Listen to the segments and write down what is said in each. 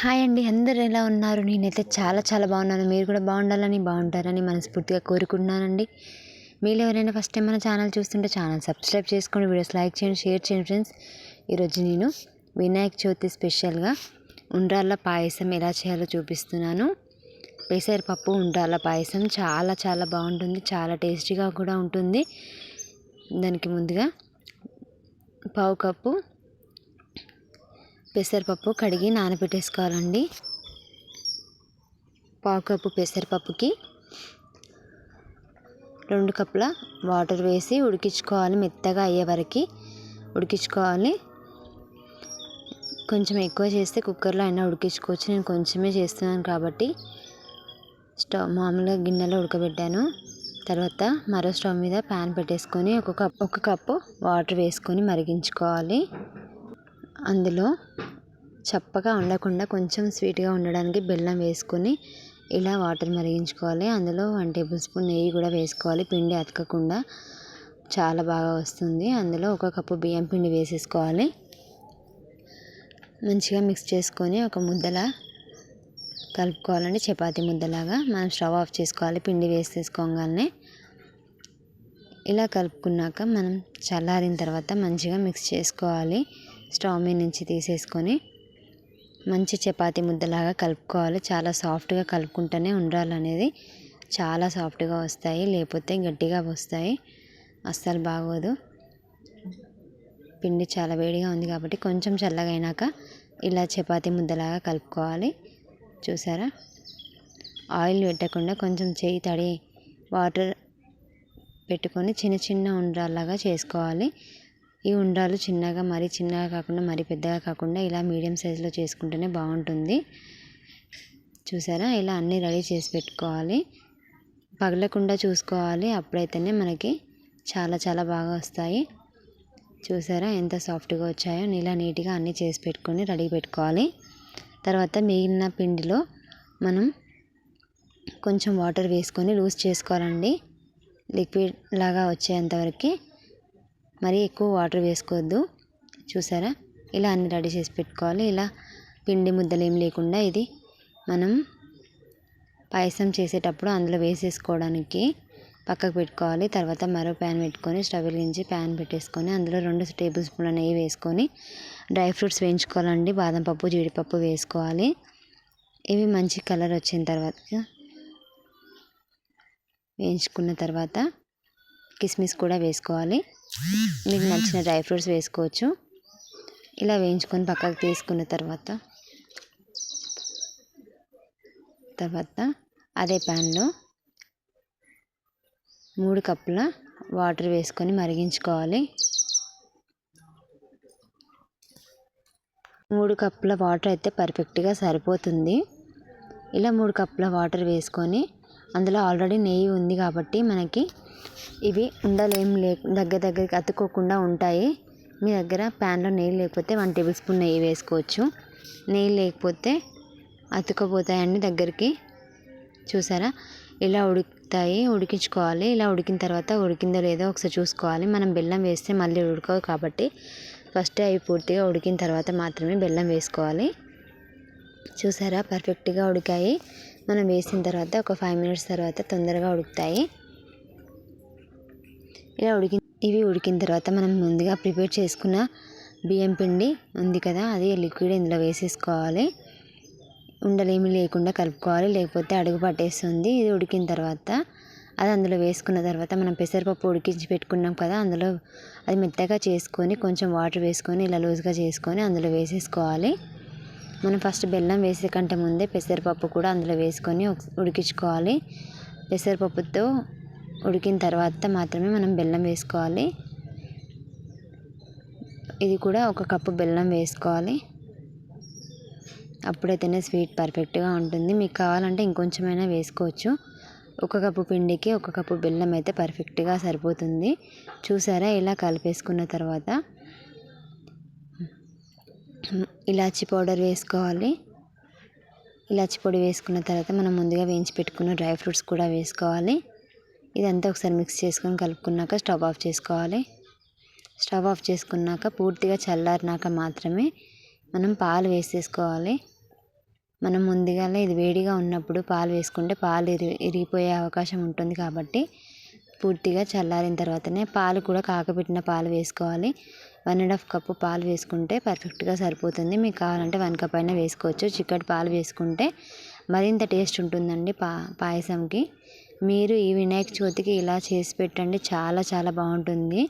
Hi అండి అందరు ఎలా ఉన్నారు? నేనైతే చాలా చాలా బాగున్నాను. మీరు కూడా బాగుండాలని బాగుంటారని మనస్ఫూర్తిగా కోరుకుంటున్నానండి. మీరు ఎవరైనా ఫస్ట్ టైం మన ఛానల్ చూస్తుంటే ఛానల్ సబ్స్క్రైబ్ చేసుకోండి వీడియోస్ లైక్ చేయండి షేర్ చేయండి ఫ్రెండ్స్ ఈరోజు నేను వినాయక చవితి స్పెషల్గా ఉండ్రాళ్ళ పాయసం ఎలా చేయాలో చూపిస్తున్నాను. పెసరపప్పు ఉండ్రాళ్ళ పాయసం చాలా చాలా బాగుంటుంది. చాలా టేస్టీగా కూడా ఉంటుంది. దానికి ముందుగా పావు కప్పు పెసరపప్పు కడిగి నానబెట్టేసుకోవాలండి. పావు కప్పు పెసరపప్పుకి రెండు కప్పుల వాటర్ వేసి ఉడికించుకోవాలి మెత్తగా అయ్యే వరకు. ఉడికించుకోవాలి. కొంచెం ఎక్కువ చేస్తే కుక్కర్లో అయినా ఉడికించుకోవచ్చు. నేను కొంచెమే చేస్తున్నాను కాబట్టి స్టవ్ మామూలుగా గిన్నెలో ఉడకబెట్టాను. తర్వాత మరో స్టవ్ మీద ప్యాన్ పెట్టేసుకొని ఒక కప్ ఒక కప్పు వాటర్ వేసుకొని మరిగించుకోవాలి. అందులో చప్పగా ఉండకుండా కొంచెం స్వీట్గా ఉండడానికి బెల్లం వేసుకొని ఇలా వాటర్ మరిగించుకోవాలి. అందులో వన్ టేబుల్ స్పూన్ నెయ్యి కూడా వేసుకోవాలి. పిండి అతకకుండా చాలా బాగా వస్తుంది. అందులో ఒక కప్పు బియ్యం పిండి వేసేసుకోవాలి. మంచిగా మిక్స్ చేసుకొని ఒక ముద్దలా కలుపుకోవాలండి. చపాతీ ముద్దలాగా మనం స్టవ్ ఆఫ్ చేసుకోవాలి. పిండి వేసేసుకోగానే ఇలా కలుపుకున్నాక మనం చల్లారిన తర్వాత మంచిగా మిక్స్ చేసుకోవాలి. స్టవ్ మీద నుంచి తీసేసుకొని మంచి చపాతీ ముద్దలాగా కలుపుకోవాలి. చాలా సాఫ్ట్గా కలుపుకుంటూనే ఉండాలి అనేది చాలా సాఫ్ట్గా వస్తాయి లేకపోతే గట్టిగా వస్తాయి. అస్సలు బాగోదు. పిండి చాలా వేడిగా ఉంది కాబట్టి కొంచెం చల్లగా అయినాక ఇలా చపాతీ ముద్దలాగా కలుపుకోవాలి. చూసారా? ఆయిల్ పెట్టకుండా కొంచెం చేయి తడి వాటర్ పెట్టుకొని చిన్న చిన్న ఉండ్రాల్లాగా చేసుకోవాలి. ఈ ఉండ్రాలు చిన్నగా మరీ చిన్నగా కాకుండా మరీ పెద్దగా కాకుండా ఇలా మీడియం సైజులో చేసుకుంటేనే బాగుంటుంది. చూసారా? ఇలా అన్నీ రెడీ చేసి పెట్టుకోవాలి. పగలకుండా చూసుకోవాలి. అప్పుడైతేనే మనకి చాలా చాలా బాగా వస్తాయి. చూసారా? ఎంత సాఫ్ట్గా వచ్చాయో. ఇలా నీట్గా అన్నీ చేసి పెట్టుకొని రెడీ పెట్టుకోవాలి. తర్వాత మిగిలిన పిండిలో మనం కొంచెం వాటర్ వేసుకొని లూజ్ చేసుకోవాలండి. లిక్విడ్ లాగా వచ్చేంతవరకు మరీ ఎక్కువ వాటర్ వేసుకోవద్దు. చూసారా? ఇలా అన్ని రెడీ చేసి పెట్టుకోవాలి. ఇలా పిండి ముద్దలు ఏం లేకుండా ఇది మనం పాయసం చేసేటప్పుడు అందులో వేసేసుకోవడానికి పక్కకు పెట్టుకోవాలి. తర్వాత మరో ప్యాన్ పెట్టుకొని స్టవ్ వెలిగించి ప్యాన్ పెట్టేసుకొని అందులో రెండు టేబుల్ స్పూన్ల నెయ్యి వేసుకొని డ్రై ఫ్రూట్స్ వేయించుకోవాలండి. బాదం పప్పు జీడిపప్పు వేసుకోవాలి. ఇవి మంచి కలర్ వచ్చిన తర్వాత వేయించుకున్న తర్వాత కిస్మిస్ కూడా వేసుకోవాలి. మీకు నచ్చిన డ్రై ఫ్రూట్స్ వేసుకోవచ్చు. ఇలా వేయించుకొని పక్కకు తీసుకున్న తర్వాత తర్వాత అదే ప్యాన్లో మూడు కప్పుల వాటర్ వేసుకొని మరిగించుకోవాలి. మూడు కప్పుల వాటర్ అయితే పర్ఫెక్ట్గా సరిపోతుంది. ఇలా మూడు కప్పుల వాటర్ వేసుకొని అందులో ఆల్రెడీ నెయ్యి ఉంది కాబట్టి మనకి ఇవి ఉండలేం లే దగ్గర దగ్గరికి అతుక్కోకుండా ఉంటాయి. మీ దగ్గర ప్యాన్లో నెయ్యి లేకపోతే వన్ టేబుల్ స్పూన్ నెయ్యి వేసుకోవచ్చు. నెయ్యి లేకపోతే అతుక్కపోతాయండి దగ్గరికి. చూసారా? ఇలా ఉడుకుతాయి ఉడికించుకోవాలి. ఇలా ఉడికిన తర్వాత ఉడికిందో లేదో ఒకసారి చూసుకోవాలి. మనం బెల్లం వేస్తే మళ్ళీ ఉడకవు కాబట్టి ఫస్ట్ అవి పూర్తిగా ఉడికిన తర్వాత మాత్రమే బెల్లం వేసుకోవాలి. చూసారా? పర్ఫెక్ట్గా ఉడికాయి. మనం వేసిన తర్వాత ఒక ఫైవ్ మినిట్స్ తర్వాత తొందరగా ఉడుకుతాయి. ఇలా ఉడికి ఇవి ఉడికిన తర్వాత మనం ముందుగా ప్రిపేర్ చేసుకున్న బియ్యం పిండి ఉంది కదా అది లిక్విడ్ ఇందులో వేసేసుకోవాలి. ఉండలేమి లేకుండా కలుపుకోవాలి లేకపోతే అడుగు పట్టేస్తుంది. ఇది ఉడికిన తర్వాత అది అందులో వేసుకున్న తర్వాత మనం పెసరపప్పు ఉడికించి పెట్టుకున్నాం కదా అందులో అది మెత్తగా చేసుకొని కొంచెం వాటర్ వేసుకొని ఇలా లూజ్గా చేసుకొని అందులో వేసేసుకోవాలి. మనం ఫస్ట్ బెల్లం వేసే కంటే ముందే పెసరపప్పు కూడా అందులో వేసుకొని ఉడికించుకోవాలి. పెసరపప్పుతో ఉడికిన తర్వాత మాత్రమే మనం బెల్లం వేసుకోవాలి. ఇది కూడా ఒక కప్పు బెల్లం వేసుకోవాలి. అప్పుడైతేనే స్వీట్ పర్ఫెక్ట్గా ఉంటుంది. మీకు కావాలంటే ఇంకొంచెమైనా వేసుకోవచ్చు. ఒక కప్పు పిండికి ఒక కప్పు బెల్లం అయితే పర్ఫెక్ట్గా సరిపోతుంది. చూసారా? ఇలా కలిపేసుకున్న తర్వాత ఇలాచి పౌడర్ వేసుకోవాలి. ఇలాచి పొడి వేసుకున్న తర్వాత మనం ముందుగా వేయించి పెట్టుకున్న డ్రై ఫ్రూట్స్ కూడా వేసుకోవాలి. ఇదంతా ఒకసారి మిక్స్ చేసుకొని కలుపుకున్నాక స్టవ్ ఆఫ్ చేసుకోవాలి. స్టవ్ ఆఫ్ చేసుకున్నాక పూర్తిగా చల్లారినాక మాత్రమే మనం పాలు వేసేసుకోవాలి. మనం ముందుగానే ఇది వేడిగా ఉన్నప్పుడు పాలు వేసుకుంటే పాలు ఇరిగిపోయే అవకాశం ఉంటుంది కాబట్టి పూర్తిగా చల్లారిన తర్వాతనే పాలు కూడా కాకపెట్టిన పాలు వేసుకోవాలి. వన్ అండ్ హాఫ్ కప్పు పాలు వేసుకుంటే పర్ఫెక్ట్గా సరిపోతుంది. మీకు కావాలంటే వన్ కప్ అయినా వేసుకోవచ్చు. చిక్కటి పాలు వేసుకుంటే మరింత టేస్ట్ ఉంటుందండి పా పాయసంకి. మీరు ఈ వినాయక చవితికి ఇలా చేసి పెట్టండి. చాలా చాలా బాగుంటుంది.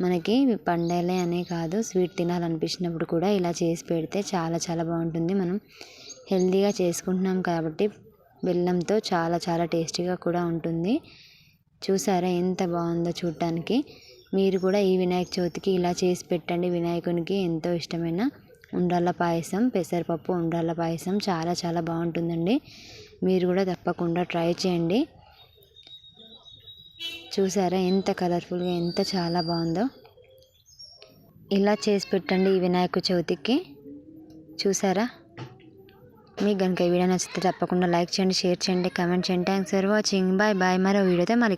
మనకి పండగలే అనే కాదు స్వీట్ తినాలనిపించినప్పుడు కూడా ఇలా చేసి పెడితే చాలా చాలా బాగుంటుంది. మనం హెల్తీగా చేసుకుంటున్నాం కాబట్టి బెల్లంతో చాలా చాలా టేస్టీగా కూడా ఉంటుంది. చూసారా ఎంత బాగుందో చూడటానికి మీరు కూడా ఈ వినాయక చవితికి ఇలా చేసి పెట్టండి. వినాయకునికి ఎంతో ఇష్టమైన ఉండ్రాళ్ళ పాయసం పెసరపప్పు ఉండ్రాళ్ళ పాయసం చాలా చాలా బాగుంటుందండి. మీరు కూడా తప్పకుండా ట్రై చేయండి. చూసారా ఎంత కలర్ఫుల్గా ఎంత చాలా బాగుందో. ఇలా చేసి పెట్టండి ఈ వినాయక చవితికి. చూసారా? మీకు కనుక ఈ వీడియో నచ్చితే తప్పకుండా లైక్ చేయండి షేర్ చేయండి కామెంట్ చేయండి. Thanks for watching bye bye మరో వీడియోతో మళ్ళీ